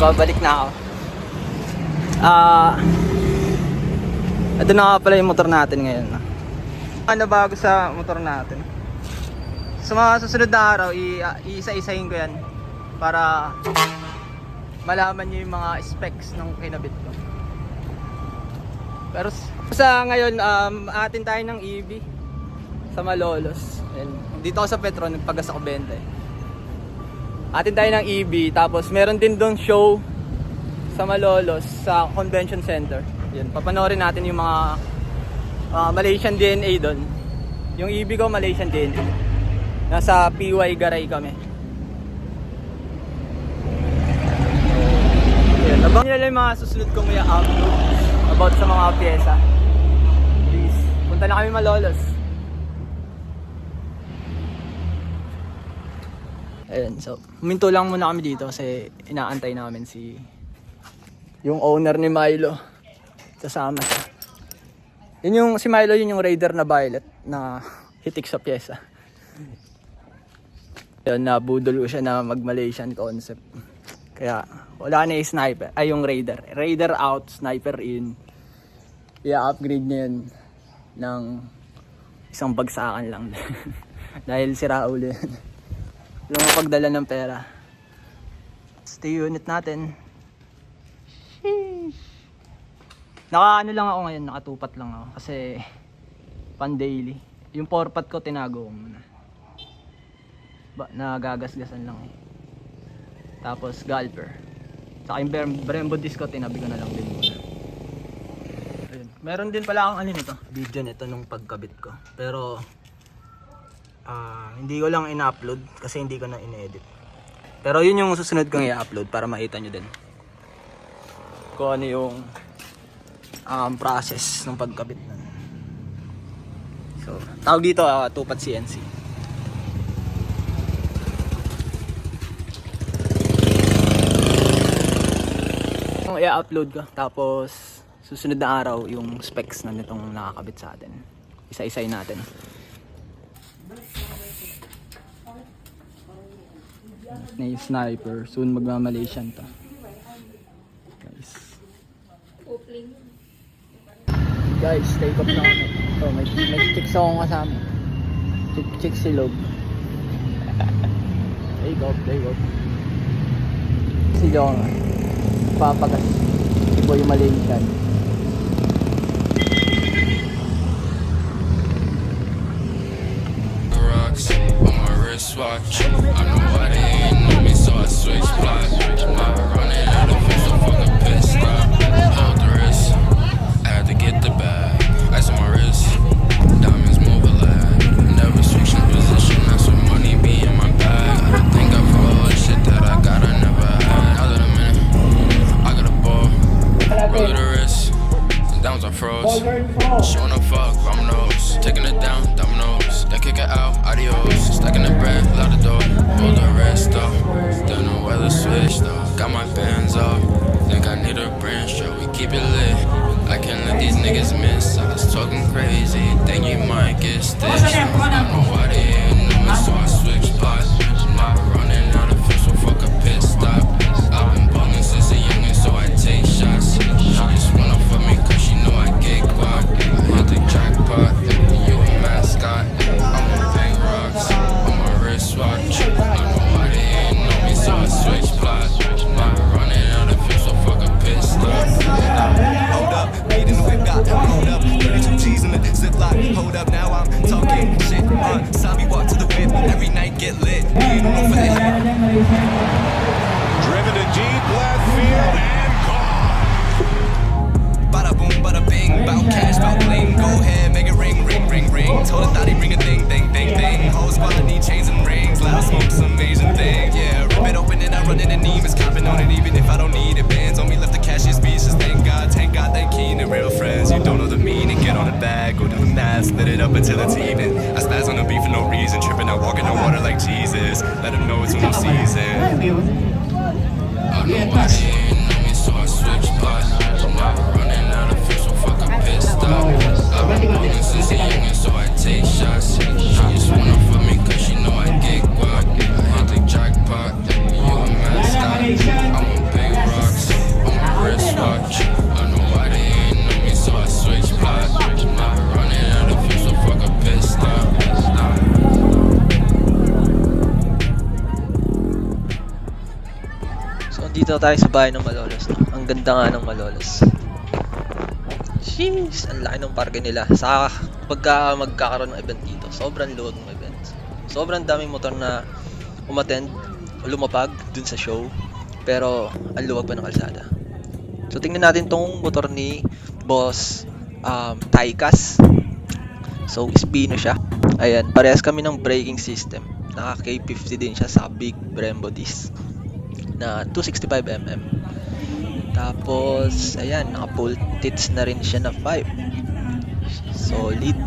Babalik na ako. Ah... ito na nga pala yung motor natin ngayon. Ano bago sa motor natin? Sa mga susunod na araw, iisa-isahin ko yan para malaman nyo yung mga specs ng kinabit ko. Pero sa ngayon, um, atin tayo ng EV sa Malolos. Ayan. Dito ako sa Petro, nagpagas ako 20. Atin tayo ng EV, tapos meron din doon show sa Malolos, sa Convention Center. Yan, papanoorin natin yung mga ah, Malaysian DNA doon. Yung EV ko, Malaysian DNA. Nasa PY Garay kami. Yan, abang nila yung mga susunod kong i-upload about sa mga pyesa. Please, punta na kami Malolos. Ayun, so, huminto lang muna kami dito kasi inaantay namin si yung owner ni Milo. Kasama siya. Yun yung, si Milo, yun yung raider na violet na hitik sa pyesa. Yun, nabudol ko siya na mag-Malaysian concept. Kaya, wala na yung sniper, ay yung raider. Raider out, sniper in. I-upgrade niya yun ng isang bagsakan lang. Dahil sira ulo yun. Yung pagdala ng pera. Stay unit natin. Naka ano lang ako ngayon, nakatupat lang ako kasi pan daily. Yung porpat ko tinago ko muna. Ba, nagagasgasan lang eh. Tapos galper. Saka yung Brem- Brembo disc ko tinabi ko na lang din muna. Ayun. Meron din pala akong ano nito, video nito nung pagkabit ko. Pero ah, hindi ko lang ina-upload kasi hindi ko na in-edit. Pero yun yung susunod kong i-upload para makita nyo din. Kung ano yung um, process ng pagkabit nun. So, tawag dito uh, tupat CNC. Yung i-upload ko. Tapos, susunod na araw, yung specs na nitong nakakabit sa atin. Isa-isay natin. Na yung sniper. Soon magma-Malaysian to. Guys. Guys, take off na kami. Oh, may, may chicks akong kasama. Chick, chick silog. take off, take off. Si Jong. Papagas. Ibo yung Malaysian. Rocks on my wristwatch. I know they ain't so I switch. I running out of fish, so fucking pissed. Held the wrist. I had to get the bag. Ice on my wrist. Diamonds ring, ring. Told her thought he ring a ding, ding, ding, ding. Hoes wanna need chains and rings. Let her smoke some Asian thing. Yeah, rip it open and I run in the Nemus. Copping on it even if I don't need it. Bands on me, left the cashier speeches. Thank God, thank God, thank Keen and real friends. You don't know the meaning. Get on the bag, go to the mat, split it up until it's even. I spaz on the beat for no reason. Tripping out, walking on water like Jesus. Let them know it's no season. I know why they ain't know me, so I switch spots. Not running out of fish, so fuck a pit stop. dito tayo sa bahay ng Malolos. Ang ganda nga ng Malolos. Jeez, ang laki ng parke nila. Sa pagka magkakaroon ng event dito, sobrang luwag ng event. Sobrang daming motor na umattend, lumapag dun sa show. Pero ang luwag pa ng kalsada. So tingnan natin tong motor ni Boss um, Taikas. So Spino siya. Ayan, parehas kami ng braking system. Naka K50 din siya sa big Brembo disc na 265mm. Tapos, ayan, naka pull tits na rin siya na 5. Solid.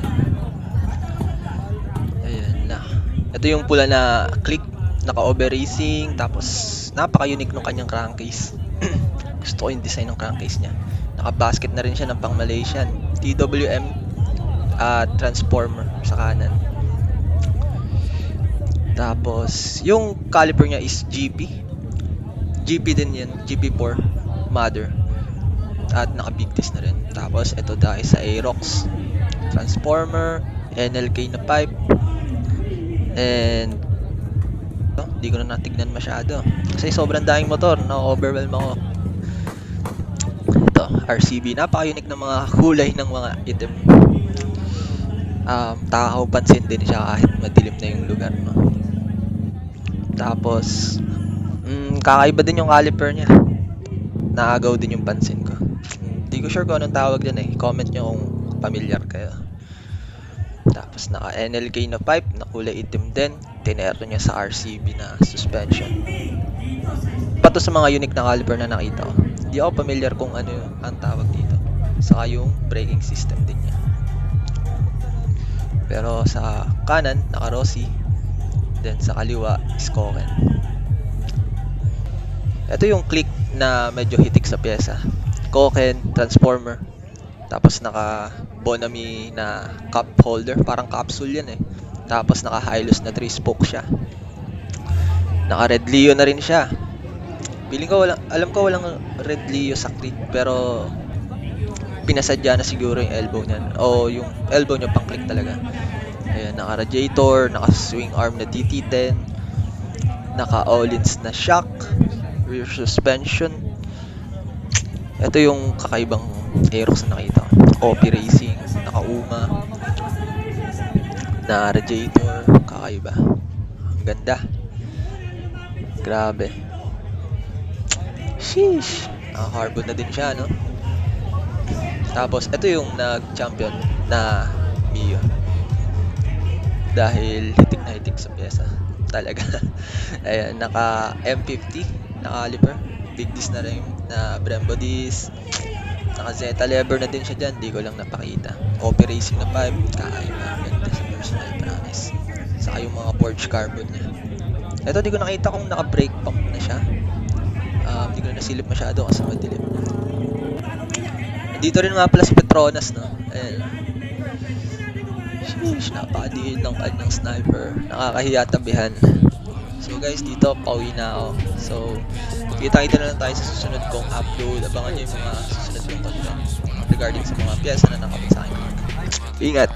Ayan na. Ito yung pula na click, naka-over racing, tapos napaka-unique ng kanyang crankcase. Gusto ko yung design ng crankcase niya. Naka-basket na rin siya ng pang Malaysian. TWM at transformer sa kanan. Tapos, yung caliper niya is GP. GP din yan, GP4 mother. At naka-big disc na rin. Tapos, ito dahil sa Aerox. Transformer, NLK na pipe. And, oh, di ko na natignan masyado. Kasi sobrang daming motor, na-overwhelm ako. Ito, RCB. Napaka-unique ng mga kulay ng mga item. Um, pansin din siya kahit madilim na yung lugar. No? Tapos, mm, kakaiba din yung caliper niya. Naagaw din yung pansin ko. Hindi ko sure kung anong tawag dyan eh. Comment nyo kung familiar kayo. Tapos naka NLK na pipe na kulay itim din. Tinero niya sa RCB na suspension. Pato sa mga unique na caliper na nakita ko. Hindi ako familiar kung ano ang tawag dito. Saka yung braking system din niya. Pero sa kanan, naka Rossi. Then sa kaliwa is Koken. Ito yung click na medyo hitik sa pyesa. Koken, transformer. Tapos naka Bonami na cup holder, parang capsule yan eh. Tapos naka Hilux na 3 spoke siya. Naka Red Leo na rin siya. Feeling ko walang, alam ko walang Red Leo sa Creed pero pinasadya na siguro yung elbow niya. O yung elbow niya pang click talaga. Ayan, naka radiator, naka swing arm na DT10, naka Olins na shock, rear suspension. Ito yung kakaibang Aerox na nakita. OP Racing, naka UMA, na radiator, kakaiba. Ang ganda. Grabe. Sheesh. Naka-carbon na din siya, no? Tapos, ito yung nag-champion na Mio. Dahil hitik na hitik sa pyesa. Talaga. Ayan, naka M50 na caliper. Big disc na rin na Brembo disc. Naka Zeta lever na din siya dyan. Di ko lang napakita. OP Racing na 5. Kakaiba. Ganda sa personal promise. Saka yung mga Porsche carbon niya. Ito, di ko nakita kung naka-brake pump na siya. Um, di ko na nasilip masyado kasi madilim. Dito rin nga pala si Petronas, no? Ayan. Sheesh, napakadiin ng kanyang sniper. Nakakahiya tabihan. So guys, dito pauwi na ako. So, kita-kita na lang tayo sa susunod kong upload. Abangan nyo yung mga susunod kong content regarding sa mga pyesa na nakapag sa akin. Ingat!